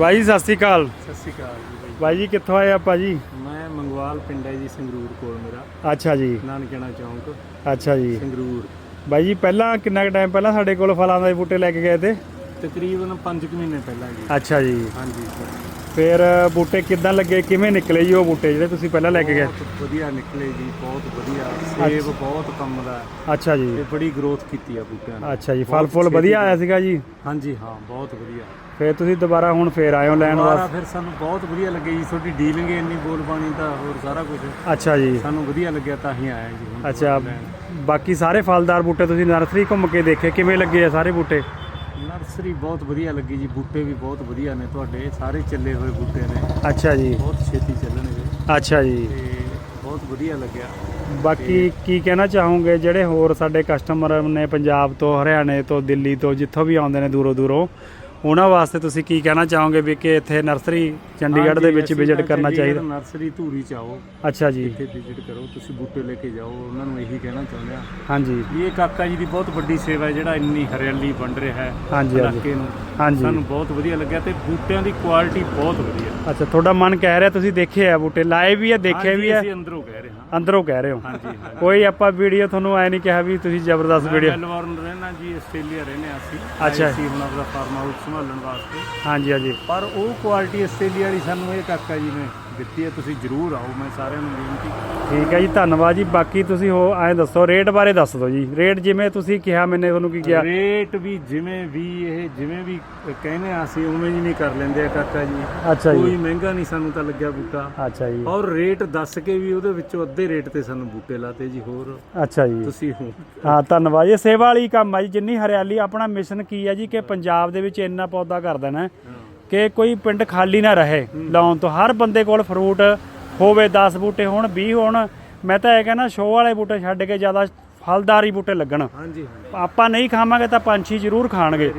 ਜੀ, ਸਤਿ ਸ਼੍ਰੀ ਅਕਾਲ। ਸਤਿ ਸ਼੍ਰੀ ਅਕਾਲ ਜੀ ਬਾਈ ਬਾਈ ਜੀ ਕਿੱਥੋਂ ਆਏ ਆਪਾਂ ਜੀ? ਮੈਂ ਮੰਗਵਾਲ ਪਿੰਡ ਹੈ ਜੀ ਸੰਗਰੂਰ ਕੋਲ ਮੇਰਾ। ਅੱਛਾ ਜੀ। ਨਾਨਕਣਾ ਚੌਂਕ। ਅੱਛਾ ਜੀ। ਸੰਗਰੂਰ। ਬਾਈ ਜੀ ਪਹਿਲਾਂ ਕਿੰਨਾ ਕੁ ਟਾਈਮ ਪਹਿਲਾਂ ਸਾਡੇ ਕੋਲ ਫਲਾਂ ਦੇ ਬੂਟੇ ਲੈ ਕੇ ਗਏ ਤੇ? ਤਕਰੀਬਨ 5 ਮਹੀਨੇ ਪਹਿਲਾਂ ਜੀ। ਅੱਛਾ ਜੀ। ਹਾਂਜੀ। ਫਿਰ ਬੂਟੇ ਕਿੱਦਾਂ ਲੱਗੇ? ਕਿਵੇਂ ਨਿਕਲੇ ਜੀ ਉਹ ਬੂਟੇ ਜਿਹੜੇ ਤੁਸੀਂ ਪਹਿਲਾਂ ਲੈ ਕੇ ਗਏ? ਬਹੁਤ ਵਧੀਆ ਨਿਕਲੇ ਜੀ ਬਹੁਤ ਵਧੀਆ। ਸੇਬ ਬਹੁਤ ਕੰਮ ਦਾ ਅੱਛਾ ਜੀ। ਤੇ ਬੜੀ ਗਰੋਥ ਕੀਤੀ ਆ ਬੂਟਿਆਂ ਨੇ। ਅੱਛਾ ਜੀ ਫਲ ਫੁੱਲ ਵਧੀਆ ਆਇਆ ਸੀਗਾ ਜੀ? ਹਾਂਜੀ ਹਾਂ ਬਹੁਤ ਵਧੀਆ। ਫਿਰ ਤੁਸੀਂ ਦੁਬਾਰਾ ਹੁਣ ਫੇਰ ਆਏ ਹੋ ਲੈਣ ਦੁਬਾਰਾ ਵਾਸਤੇ? ਫਿਰ ਸਾਨੂੰ ਬਹੁਤ ਵਧੀਆ ਲੱਗੇ ਜੀ। ਤੁਹਾਡੀ ਡੀਲਿੰਗ ਇੰਨੀ ਬੋਲ ਬਾਣੀ ਦਾ ਹੋਰ ਸਾਰਾ ਕੁਝ ਅੱਛਾ ਜੀ। ਸਾਨੂੰ ਵਧੀਆ ਲੱਗਿਆ ਤਾਂ ਹੀ ਆਇਆ ਜੀ ਅੱਛਾ। ਬਾਕੀ ਸਾਰੇ ਫਲਦਾਰ ਬੂਟੇ ਤੁਸੀਂ ਨਰਸਰੀ ਘੁੰਮ ਕੇ ਦੇਖੇ ਕਿਵੇਂ ਲੱਗੇ ਆ ਸਾਰੇ ਬੂਟੇ? ਨਰਸਰੀ ਬਹੁਤ ਵਧੀਆ ਲੱਗੀ ਜੀ ਬੂਟੇ ਵੀ ਬਹੁਤ ਵਧੀਆ ਨੇ ਤੁਹਾਡੇ ਸਾਰੇ ਚੱਲੇ ਹੋਏ ਬੂਟੇ ਨੇ। ਅੱਛਾ ਜੀ। ਬਹੁਤ ਛੇਤੀ ਚੱਲਣਗੇ। ਅੱਛਾ ਜੀ। ਤੇ ਬਹੁਤ ਵਧੀਆ ਲੱਗਿਆ। ਬਾਕੀ ਕੀ ਕਹਿਣਾ ਚਾਹੋਗੇ ਜਿਹੜੇ ਹੋਰ ਸਾਡੇ ਕਸਟਮਰ ਨੇ ਪੰਜਾਬ ਤੋਂ ਹਰਿਆਣੇ ਤੋਂ ਦਿੱਲੀ ਤੋਂ ਜਿੱਥੋਂ ਵੀ ਆਉਂਦੇ ਨੇ ਦੂਰੋਂ ਦੂਰੋਂ ਉਹਨਾਂ ਵਾਸਤੇ ਤੁਸੀਂ ਕੀ ਕਹਿਣਾ ਚਾਹੋਗੇ ਵੀ ਕਿ ਇੱਥੇ ਨਰਸਰੀ ਚੰਡੀਗੜ੍ਹ ਦੇ ਵਿੱਚ ਵਿਜ਼ਿਟ ਕਰਨਾ ਚਾਹੀਦਾ? ਨਰਸਰੀ ਧੂਰੀ ਚ ਆਓ। ਅੱਛਾ ਜੀ। ਇੱਥੇ ਵਿਜ਼ਿਟ ਕਰੋ ਤੁਸੀਂ ਬੂਟੇ ਲੈ ਕੇ ਜਾਓ ਉਹਨਾਂ ਨੂੰ ਇਹੀ ਕਹਿਣਾ ਚਾਹੁੰਦੇ ਆ। ਹਾਂਜੀ। ਇਹ ਕਾਕਾ ਜੀ ਦੀ ਬਹੁਤ ਵੱਡੀ ਸੇਵਾ ਹੈ ਜਿਹੜਾ ਇੰਨੀ ਹਰਿਆਲੀ ਵੰਡ ਰਿਹਾ ਹੈ ਹਾਂਜੀ ਇਲਾਕੇ ਨੂੰ। ਹਾਂਜੀ। ਸਾਨੂੰ ਬਹੁਤ ਵਧੀਆ ਲੱਗਿਆ ਤੇ ਬੂਟਿਆਂ ਦੀ ਕੁਆਲਿਟੀ ਬਹੁਤ ਵਧੀਆ। ਅੱਛਾ ਤੁਹਾਡਾ ਮਨ ਕਹਿ ਰਿਹਾ ਤੁਸੀਂ ਦੇਖੇ ਆ ਬੂਟੇ ਲਾਏ ਵੀ ਆ ਦੇਖੇ ਹਾਂਜੀ, ਵੀ ਆ। ਅਸੀਂ ਅੰਦਰੋਂ ਹਾਂ ਅੰਦਰੋਂ ਕਹਿ ਰਹੇ ਹੋ। ਹਾਂਜੀ ਕੋਈ ਆਪਾਂ ਵੀਡੀਓ ਤੁਹਾਨੂੰ ਐ ਨਹੀਂ ਕਿਹਾ ਵੀ ਤੁਸੀਂ ਜ਼ਬਰਦਸਤ ਵੀਡੀਓ ਮੈਲਬੌਰਨ ਰਹਿਣਾ ਜੀ ਆਸਟ੍ਰੇਲੀਆ ਰਹਿੰਦੇ ਹਾਂ ਅਸੀਂ। ਅੱਛਾ। ਸੀ ਹੁਣ ਆਪਣਾ ਫਾਰਮ ਹਾਊਸ ਸੰਭਾਲਣ ਵਾਸਤੇ। ਹਾਂਜੀ ਹਾਂਜੀ। ਪਰ ਉਹ ਕੁਆਲਿਟੀ ਆਸਟ੍ਰੇਲੀਆ ਵਾਲੀ ਸਾਨੂੰ ਇਹ ਕਾਕਾ ਜੀ ਨੇ ਦਿੱਤੀ ਹੈ ਤੁਸੀਂ ਜ਼ਰੂਰ ਆਓ ਮੈਂ ਸਾਰਿਆਂ ਨੂੰ ਬੇਨਤੀ ਠੀਕ ਹੈ ਜੀ ਧੰਨਵਾਦ ਜੀ। ਬਾਕੀ ਤੁਸੀਂ ਹੋ ਐਂ ਦੱਸੋ ਰੇਟ ਬਾਰੇ ਦੱਸ ਦਿਓ ਜੀ। ਰੇਟ ਜਿਵੇਂ ਤੁਸੀਂ ਕਿਹਾ ਮੈਨੇ ਤੁਹਾਨੂੰ ਕੀ ਕਿਹਾ? ਰੇਟ ਵੀ ਜਿਵੇਂ ਵੀ ਇਹ ਜਿਵੇਂ ਵੀ ਕਹਿੰਦੇ ਆ ਅਸੀਂ ਉਵੇਂ ਹੀ ਨਹੀਂ ਕਰ ਲੈਂਦੇ ਆ ਕਾਕਾ ਜੀ। ਅੱਛਾ ਕੋਈ ਜੀ ਮਹਿੰਗਾ ਨਹੀਂ ਸਾਨੂੰ ਤਾਂ ਲੱਗਿਆ ਬੂਟਾ। ਅੱਛਾ ਜੀ। ਔਰ ਰੇਟ ਦੱਸ ਕੇ ਵੀ ਉਹਦੇ ਵਿੱਚੋਂ ਅੱਧੇ ਰੇਟ ਤੇ ਸਾਨੂੰ ਬੂਟੇ ਲਾਤੇ ਜੀ ਹੋਰ ਅੱਛਾ ਜੀ। ਤੁਸੀਂ ਹੋ। ਹਾਂ ਧੰਨਵਾਦ। ਇਹ ਸੇਵਾ ਵਾਲੀ ਕੰਮ ਆ ਜੀ ਜਿੰਨੀ ਹਰਿਆਲੀ ਆਪਣਾ ਮਿਸ਼ਨ ਕੀ ਹੈ ਜੀ ਕਿ ਪੰਜਾਬ ਦੇ ਵਿੱਚ ਇੰਨਾ ਪੌਦਾ ਕਰ ਦੇਣਾ ਹੈ। ਕਿ ਕੋਈ ਪਿੰਡ ਖਾਲੀ ਨਾ ਰਹੇ ਲਾਉਣ ਤੋਂ। ਹਰ ਬੰਦੇ ਕੋਲ ਫਰੂਟ ਹੋਵੇ 10 ਬੂਟੇ ਹੋਣ 20 ਹੋਣ ਮੈਂ ਤਾਂ ਇਹ ਕਹਿੰਦਾ ਸ਼ੋਅ ਵਾਲੇ ਬੂਟੇ ਛੱਡ ਕੇ ਜ਼ਿਆਦਾ ਫਲਦਾਰੀ ਬੂਟੇ ਲੱਗਣ। ਹਾਂਜੀ ਆਪਾਂ ਨਹੀਂ ਖਾਵਾਂਗੇ ਤਾਂ ਪੰਛੀ ਜ਼ਰੂਰ ਖਾਣਗੇ।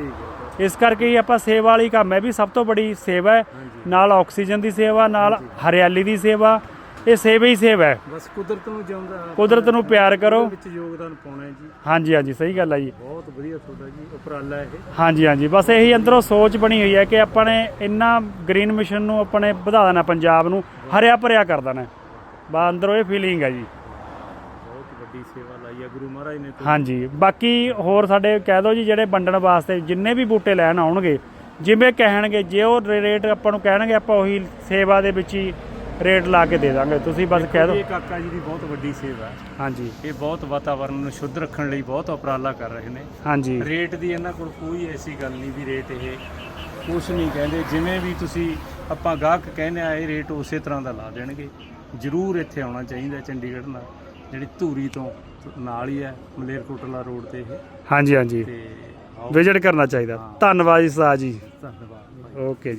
ਇਸ ਕਰਕੇ ਹੀ ਆਪਾਂ ਸੇਵਾ ਵਾਲੀ ਕੰਮ ਹੈ ਵੀ ਸਭ ਤੋਂ ਬੜੀ ਸੇਵਾ ਹੈ। ਨਾਲ ਆਕਸੀਜਨ ਦੀ ਸੇਵਾ ਨਾਲ ਹਰਿਆਲੀ ਦੀ ਸੇਵਾ ਇਹ ਸੇਵਾ ਹੀ ਸੇਵਾ ਹੈ। ਬਸ ਕੁਦਰਤ ਨੂੰ ਜਿਉਂਦਾ ਕੁਦਰਤ ਨੂੰ ਪਿਆਰ ਕਰੋ। ਵਿੱਚ ਯੋਗਦਾਨ ਪਾਉਣਾ ਹੈ ਜੀ। ਹਾਂਜੀ ਹਾਂਜੀ ਸਹੀ ਗੱਲ ਹੈ ਜੀ। ਬਹੁਤ ਵਧੀਆ ਤੁਹਾਡਾ ਜੀ ਉਪਰਾਲਾ ਇਹ। ਹਾਂਜੀ ਹਾਂਜੀ ਬਸ ਇਹੀ ਅੰਦਰੋਂ ਸੋਚ ਬਣੀ ਹੋਈ ਹੈ ਕਿ ਆਪਾਂ ਨੇ ਇੰਨਾ ਗ੍ਰੀਨ ਮਿਸ਼ਨ ਨੂੰ ਆਪਣੇ ਵਧਾ ਦੇਣਾ ਪੰਜਾਬ ਨੂੰ ਹਰਿਆ ਭਰਿਆ ਕਰ ਦੇਣਾ ਬਾ ਅੰਦਰੋਂ ਇਹ ਫੀਲਿੰਗ ਹੈ ਜੀ। ਬਹੁਤ ਵੱਡੀ ਸੇਵਾ ਲਾਈ ਹੈ ਗੁਰੂ ਮਹਾਰਾਜ ਨੇ ਹਾਂਜੀ ਬਾਕੀ ਹੋਰ ਸਾਡੇ ਕਹਿ ਦਿਓ ਜੀ ਜਿਹੜੇ ਵੰਡਣ ਵਾਸਤੇ ਜਿੰਨੇ ਵੀ ਬੂਟੇ ਲੈਣ ਆਉਣਗੇ ਜਿਵੇਂ ਕਹਿਣਗੇ ਜੇ ਉਹ ਰੇਟ ਆਪਾਂ ਨੂੰ ਕਹਿਣਗੇ ਆਪਾਂ ਉਹੀ ਸੇਵਾ ਦੇ ਵਿੱਚ ਹੀ ਰੇਟ ਲਾ ਕੇ ਦੇ ਦਾਂਗੇ। ਤੁਸੀਂ ਬਸ ਕਹਿ ਦਿਓ ਇਹ ਕਾਕਾ ਜੀ ਦੀ ਬਹੁਤ ਵੱਡੀ ਸੇਵਾ ਹੈ। ਹਾਂਜੀ। ਇਹ ਬਹੁਤ ਵਾਤਾਵਰਣ ਨੂੰ ਸ਼ੁੱਧ ਰੱਖਣ ਲਈ ਬਹੁਤ ਉਪਰਾਲਾ ਕਰ ਰਹੇ ਨੇ। ਹਾਂਜੀ। ਰੇਟ ਦੀ ਇਹਨਾਂ ਕੋਲ ਕੋਈ ਐਸੀ ਗੱਲ ਨਹੀਂ ਵੀ ਰੇਟ ਇਹ ਕੁਛ ਨਹੀਂ ਕਹਿੰਦੇ। ਜਿਵੇਂ ਵੀ ਤੁਸੀਂ ਆਪਾਂ ਗਾਹਕ ਕਹਿੰਦੇ ਆ ਇਹ ਰੇਟ ਉਸੇ ਤਰ੍ਹਾਂ ਦਾ ਲਾ ਦੇਣਗੇ। ਜ਼ਰੂਰ ਇੱਥੇ ਆਉਣਾ ਚਾਹੀਦਾ ਚੰਡੀਗੜ੍ਹ ਨਾਲ ਜਿਹੜੀ ਧੂਰੀ ਤੋਂ ਨਾਲ ਹੀ ਹੈ ਮਲੇਰਕੋਟਲਾ ਰੋਡ ਤੇ ਇਹ। ਹਾਂਜੀ ਹਾਂਜੀ। ਤੇ ਆਓ। ਵਿਜ਼ਿਟ ਕਰਨਾ ਚਾਹੀਦਾ। ਧੰਨਵਾਦ ਜੀ ਸਾਹ ਜੀ। ਧੰਨਵਾਦ। ਓਕੇ ਜੀ।